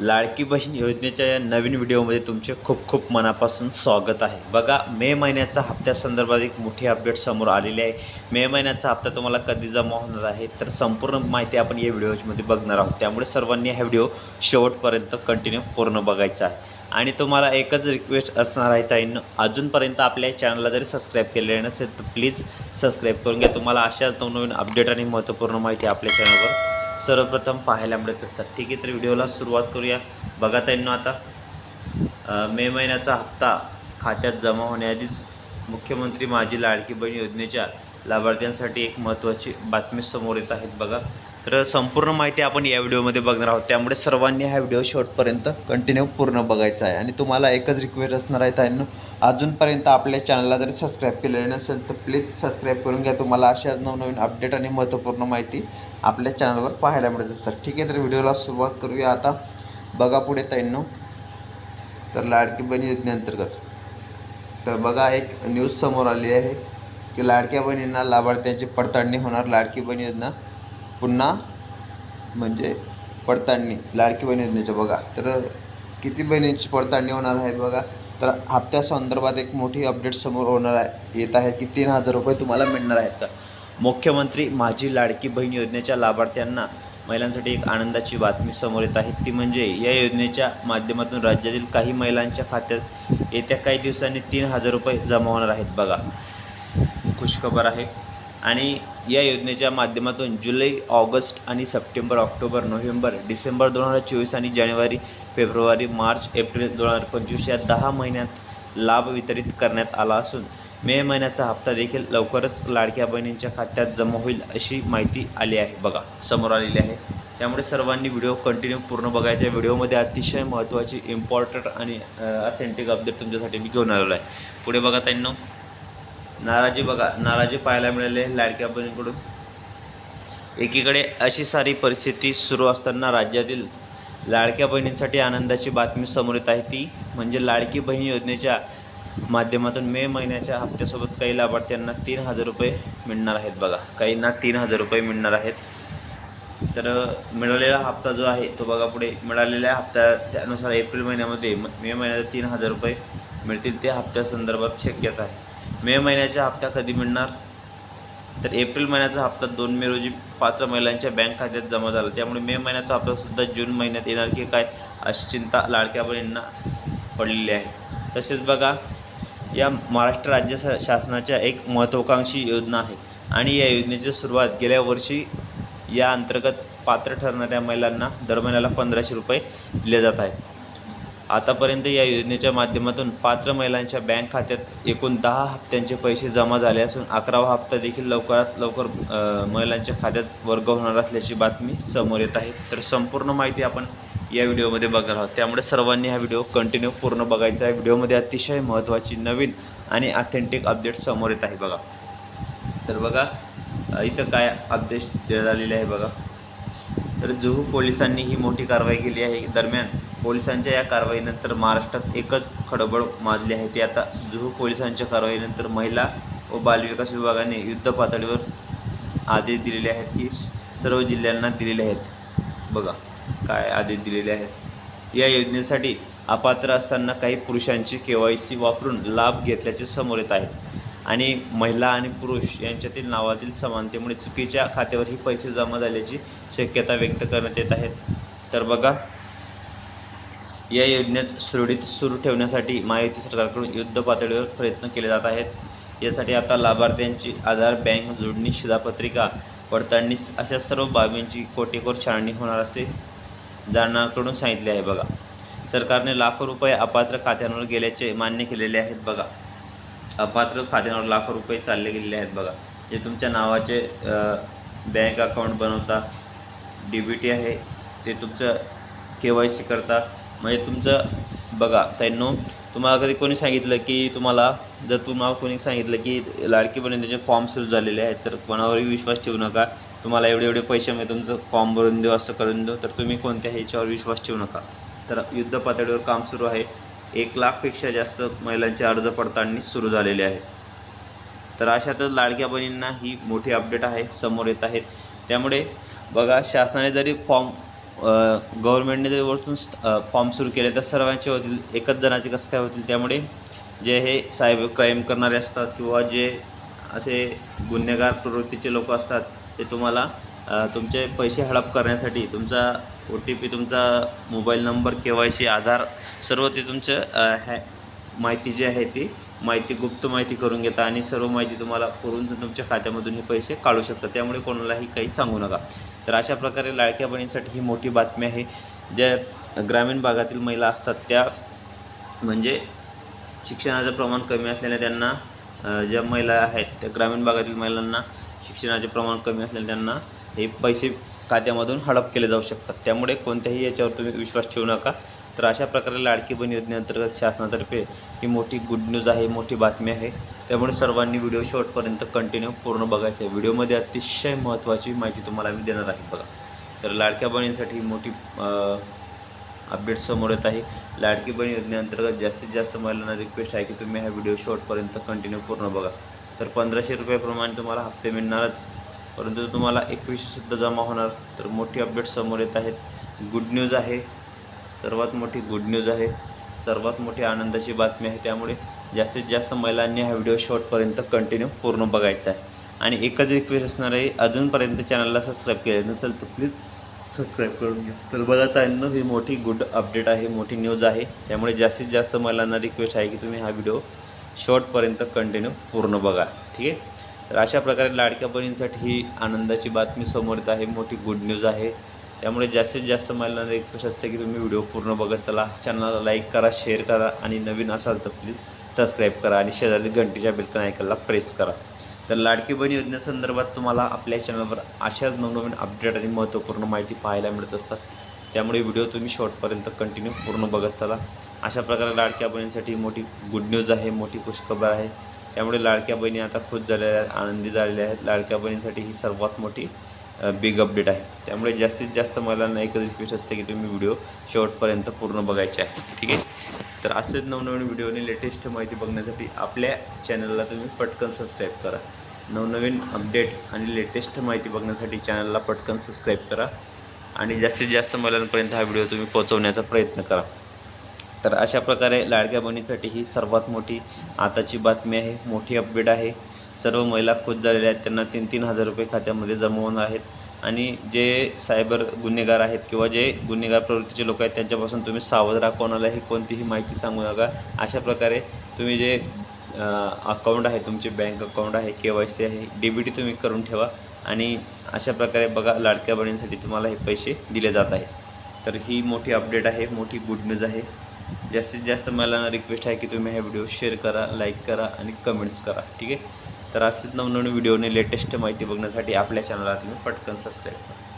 लाडकी बहीण योजनेच्या या नवीन व्हिडिओमध्ये तुमचे खूप खूप मनापासून स्वागत आहे. बघा मे महिन्याचा हप्त्यासंदर्भात एक मोठी अपडेट समोर आलेली आहे. मे महिन्याचा हप्ता तुम्हाला कधी जमा होणार आहे तर संपूर्ण माहिती आपण या व्हिडिओमध्ये बघणार आहोत. त्यामुळे सर्वांनी हा व्हिडिओ शेवटपर्यंत कंटिन्यू पूर्ण बघायचा आहे. आणि तुम्हाला एकच रिक्वेस्ट असणार आहे ताईंनो अजूनपर्यंत आपल्या चॅनलला जरी सबस्क्राईब केलेलं नसेल तर प्लीज सबस्क्राईब करून घ्या. तुम्हाला अशा नवनवीन अपडेट आणि महत्त्वपूर्ण माहिती आपल्या चॅनलवर सर्वप्रथम पाहायला मिळत असतात. ठीक आहे तर व्हिडिओला सुरुवात करूया. बघा त्यांना आता मे महिन्याचा हप्ता खात्यात जमा होण्याआधीच मुख्यमंत्री माझी लाडकी बहीण योजनेच्या लाभार्थ्यांसाठी एक महत्त्वाची बातमी समोर येत आहेत. बघा तर संपूर्ण माहिती आपण या व्हिडिओमध्ये बघणार आहोत. त्यामुळे सर्वांनी हा व्हिडिओ शेवटपर्यंत कंटिन्यू पूर्ण बघायचा आहे. आणि तुम्हाला एकच रिक्वेस्ट असणार आहे त्यांना अजूनपर्यंत आपल्या चॅनलला जरी सबस्क्राईब केलेलं नसेल तर प्लीज सबस्क्राईब करून घ्या. तुम्हाला अशाच नवनवीन अपडेट आणि महत्त्वपूर्ण माहिती आपल्या चॅनलवर पाहायला मिळत असतात. ठीक आहे तर व्हिडिओला सुरुवात करूया. आता बघा पुढे ताईंनो. तर लाडकी बहीण योजनेअंतर्गत. तर बघा एक न्यूज समोर आली आहे की लाडक्या बहिणींना लाभार्थ्यांची पडताळणी होणार. लाडकी बहीण योजना पुन्हा म्हणजे पडताळणी लाडकी बहीण योजनेच्या बघा. तर किती बहिणींची पडताळणी होणार आहेत बघा? तर हप्त्या संदर्भात एक मोठी अपडेट समोर होणार आहे. येत आहे की तीन हजार रुपये तुम्हाला मिळणार आहेत. का मुख्यमंत्री माझी लाडकी बहीण योजनेच्या लाभार्थ्यांना महिलांसाठी एक आनंदाची बातमी समोर येत आहे. ती म्हणजे या योजनेच्या माध्यमातून राज्यातील काही महिलांच्या खात्यात येत्या काही दिवसांनी तीन हजार रुपये जमा होणार आहेत बघा. खुशखबर आहे. आणि या योजनेच्या माध्यमातून जुलै ऑगस्ट आणि सप्टेंबर ऑक्टोबर नोव्हेंबर डिसेंबर दोन हजार चोवीस आणि जानेवारी फेब्रुवारी मार्च एप्रिल दोन हजार पंचवीस या दहा महिन्यात लाभ वितरित करण्यात आला असून मे महिन्याचा हप्ता देखील लवकरच लाडक्या बहिणींच्या खात्यात जमा होईल अशी माहिती आली आहे. बघा समोर आलेली आहे. त्यामुळे सर्वांनी व्हिडिओ कंटिन्यू पूर्ण बघायचा व्हिडिओमध्ये अतिशय महत्त्वाची इम्पॉर्टंट आणि ऑथेंटिक अपडेट तुमच्यासाठी मी घेऊन आलेलो आहे. पुढे बघा त्यांना नाराजी बघा नाराजी पाहायला मिळाली लाडक्या बहिणीकडून. एकीकडे अशी सारी परिस्थिती सुरू असताना राज्यातील लाडक्या बहिणींसाठी आनंदाची बातमी समोर येत आहे. ती म्हणजे लाडकी बहीण योजनेच्या माध्यमातून मे महिन्याच्या हप्त्यासोबत काही लाभार्थ्यांना तीन हजार रुपये मिळणार आहेत बघा. काहींना तीन हजार रुपये मिळणार आहेत. तर मिळालेला हप्ता जो आहे तो बघा पुढे. मिळालेल्या हप्त्या त्यानुसार एप्रिल महिन्यामध्ये मे महिन्यात तीन हजार रुपये मिळतील. ते हप्त्यासंदर्भात शक्यता आहे. मे महिन्याचा हप्ता कधी मिळणार? तर एप्रिल महिन्याचा हप्ता दोन मे रोजी पात्र महिलांच्या बँक खात्यात जमा झाला. त्यामुळे मे महिन्याचा हप्तासुद्धा जून महिन्यात येणार की काय? अशी चिंता लाडक्या बहिणींना पडलेली आहे. तसेच बघा या महाराष्ट्र राज्य शासनाच्या एक महत्त्वाकांक्षी योजना आहे. आणि या योजनेची सुरुवात गेल्या वर्षी या अंतर्गत पात्र ठरणाऱ्या महिलांना दर महिन्याला पंधराशे रुपये दिले जात आहे. आतापर्यंत या योजनेच्या माध्यमातून पात्र महिलांच्या बँक खात्यात एकूण दहा हप्त्यांचे पैसे जमा झाले असून अकरावा हप्ता देखील लवकरात लवकर महिलांच्या खात्यात वर्ग होणार असल्याची बातमी समोर येत आहे. तर संपूर्ण माहिती आपण या व्हिडिओमध्ये बघणार आहोत. त्यामुळे सर्वांनी हा व्हिडिओ कंटिन्यू पूर्ण बघायचा आहे. व्हिडिओमध्ये अतिशय महत्त्वाची नवीन आणि ऑथेंटिक अपडेट समोर येत आहे बघा. तर बघा इथं काय अपडेट देण्यात आलेले आहे बघा. तर जुहू पोलिसांनी ही मोठी कारवाई केली आहे दरम्यान. पोलिसांच्या या कारवाईनंतर महाराष्ट्रात एकच खडबड माजली आहे. ती आता जुहू पोलिसांच्या कारवाईनंतर महिला व बालविकास विभागाने युद्ध पातळीवर आदेश दिलेले आहेत की सर्व जिल्ह्यांना दिलेले आहेत. बघा काय आदेश दिलेले आहेत. या योजनेसाठी अपात्र असताना काही पुरुषांची के वाय सी वापरून लाभ घेतल्याचे समोर येत आहे. आणि महिला आणि पुरुष यांच्यातील नावातील समानतेमुळे चुकीच्या खात्यावरही पैसे जमा झाल्याची शक्यता व्यक्त करण्यात येत आहेत तर बघा या योजनेत सुरळीत सुरू ठेवण्यासाठी महायुती सरकारकडून युद्ध पातळीवर प्रयत्न केले जात आहेत. यासाठी आता लाभार्थ्यांची आधार बँक जोडणी शिधापत्रिका पडताळणी अशा सर्व बाबींची कोटेकोर छाननी होणार असे जाणणाकडून सांगितले आहे बघा. सरकारने लाखो रुपये अपात्र खात्यांवर गेल्याचे मान्य केलेले आहेत बघा. अपात्र खात्यांवर लाखो रुपये चालले गेलेले आहेत बघा. जे तुमच्या नावाचे बँक अकाउंट बनवता डी बी टी आहे ते तुमचं के वाय सी करता म्हणजे तुमचं बघा त्यांनो तुम्हाला कधी कोणी सांगितलं की तुम्हाला जर तुम्हाला कोणी सांगितलं की लाडकी बहीण त्याचे फॉर्म सुरू झालेले आहेत तर कोणावरही विश्वास ठेवू नका. तुम्हाला एवढे एवढे पैसे मी तुमचं फॉर्म भरून देऊ असं करून देऊ तर तुम्ही कोणत्या ह्याच्यावर विश्वास ठेवू नका. तर युद्ध पातळीवर काम सुरू आहे. एक लाखपेक्षा जास्त महिलांचे अर्ज पडताळणी सुरू झालेले आहे. तर अशातच लाडक्या बहिणींना ही मोठी अपडेट आहे समोर येत आहेत त्यामुळे बघा शासनाने जरी फॉर्म गव्हर्नमेंटने जर वरतून फॉर्म सुरू केले तर सर्वांचे होतील एकच जणाचे कसं काय होतील? त्यामुळे जे हे सायबर क्राईम करणारे असतात किंवा जे असे गुन्हेगार प्रवृत्तीचे लोक असतात ते तुम्हाला तुमचे पैसे हडप करण्यासाठी तुमचा ओ टी पी तुमचा mobile number K Y C Aadhaar सर्व ते तुमचं हॅ माहिती जी आहे ती माहिती गुप्त माहिती करून घेता आणि सर्व माहिती तुम्हाला करून तुमच्या खात्यामधून हे पैसे काढू शकतात त्यामुळे कोणालाही काही सांगू नका. तर अशा प्रकारे लाडक्या बहिणीसाठी ही मोठी बातमी आहे. ज्या ग्रामीण भागातील महिला असतात त्या म्हणजे शिक्षणाचं प्रमाण कमी असल्याने त्यांना ज्या महिला आहेत त्या ग्रामीण भागातील महिलांना शिक्षणाचे प्रमाण कमी असल्याने त्यांना हे पैसे खात्यामधून हडप केले जाऊ शकतात. त्यामुळे कोणत्याही याच्यावर तुम्ही विश्वास ठेवू नका. तर अशा प्रकारे लाडकी बहीण योजनेअंतर्गत शासनातर्फे ही मोठी गुड न्यूज आहे मोठी बातमी आहे. त्यामुळे सर्वांनी व्हिडिओ शॉर्टपर्यंत कंटिन्यू पूर्ण बघायचं आहे. व्हिडिओमध्ये अतिशय महत्त्वाची माहिती तुम्हाला मी देणार आहे बघा. तर लाडक्या बहिणींसाठी मोठी अपडेट समोर येत आहे. लाडकी बहीण योजनेअंतर्गत जास्तीत जास्त महिलांना रिक्वेस्ट आहे की तुम्ही हा व्हिडिओ शॉर्टपर्यंत कंटिन्यू पूर्ण बघा. तर पंधराशे रुपयाप्रमाणे तुम्हाला हप्ते मिळणारच. परंतु तुम्हाला एकवीसशेसुद्धा जमा होणार. तर मोठी अपडेट समोर येत आहेत गुड न्यूज आहे. सर्वात मोठी गुड न्यूज आहे. सर्वात मोठी आनंदाची बातमी आहे त्यामुळे जास्तीत जास्त महिलांनी हा व्हिडिओ शॉर्टपर्यंत कंटिन्यू पूर्ण बघायचा आहे. आणि एकच रिक्वेस्ट असणार आहे अजूनपर्यंत चॅनलला सबस्क्राईब केलं नसेल तर प्लीज सबस्क्राईब करून घ्या. तर बघा त्यांना ही मोठी गुड अपडेट आहे मोठी न्यूज आहे. त्यामुळे जास्तीत जास्त महिलांना रिक्वेस्ट आहे की तुम्ही हा व्हिडिओ शॉर्टपर्यंत कंटिन्यू पूर्ण बघा. ठीक आहे? तर अशा प्रकारे लाडक्या बहिणींसाठी ही आनंदाची बातमी समोर येत आहे. मोठी गुड न्यूज आहे. त्यामुळे जास्तीत जास्त महिलांना रिक्वेस्ट असते की तुम्ही व्हिडिओ पूर्ण बघत चला. चॅनलला लाईक करा शेअर करा आणि नवीन असाल तर प्लीज सबस्क्राईब करा आणि शेजारी घंटीच्या बिलकन ऐकायला प्रेस करा. तर लाडकी बहीण योजनेसंदर्भात तुम्हाला आपल्या चॅनलवर अशाच नवनवीन अपडेट आणि महत्त्वपूर्ण माहिती पाहायला मिळत असतात. त्यामुळे व्हिडिओ तुम्ही शॉर्टपर्यंत कंटिन्यू पूर्ण बघत चला. अशा प्रकारे लाडक्या बहिणींसाठी मोठी गुड न्यूज आहे मोठी खुशखबर आहे. त्यामुळे लाडक्या बहिणी आता खुश झालेल्या आहेत आनंदी झालेल्या आहेत. लाडक्या बहिणींसाठी ही सर्वात मोठी बिग अपडेट आहे. त्यामुळे जास्तीत जास्त महिलांना एकच रिक्वेस्ट असते की तुम्ही व्हिडिओ शेवटपर्यंत पूर्ण बघायचे आहे. ठीक आहे? तर असेच नवनवीन व्हिडिओने लेटेस्ट माहिती बघण्यासाठी आपल्या चॅनलला तुम्ही पटकन सबस्क्राईब करा. नवनवीन अपडेट आणि लेटेस्ट माहिती बघण्यासाठी चॅनलला पटकन सबस्क्राईब करा. आणि जास्तीत जास्त मुलांपर्यंत हा व्हिडिओ तुम्ही पोहोचवण्याचा प्रयत्न करा. तर अशा प्रकारे लाडक्या बहिणीसाठी ही सर्वात मोठी आताची बातमी आहे. मोठी अपडेट आहे. सर्व महिला खुश झालेल्या आहेत. त्यांना तीन तीन हजार रुपये खात्यामध्ये जमा होणार आहेत. आणि जे सायबर गुन्हेगार आहेत किंवा जे गुन्हेगार प्रवृत्तीचे लोक आहेत त्यांच्यापासून तुम्ही सावध राहा. कोणालाही कोणतीही माहिती सांगू नका. अशा प्रकारे तुम्ही जे अकाउंट आहे तुमचे बँक अकाउंट आहे के वाय सी आहे डी बी टी तुम्ही करून ठेवा. आणि अशा प्रकारे बघा लाडक्या बहिणींसाठी तुम्हाला हे पैसे दिले जात आहेत. तर ही मोठी अपडेट आहे मोठी गुड न्यूज आहे. जास्तीत जास्त मला रिक्वेस्ट आहे की तुम्ही हा व्हिडिओ शेअर करा लाईक करा आणि कमेंट्स करा. ठीक आहे? तर असेच नवनवीन व्हिडिओने लेटेस्ट माहिती बघण्यासाठी आपल्या चॅनलला तुम्ही पटकन सबस्क्राईब करा.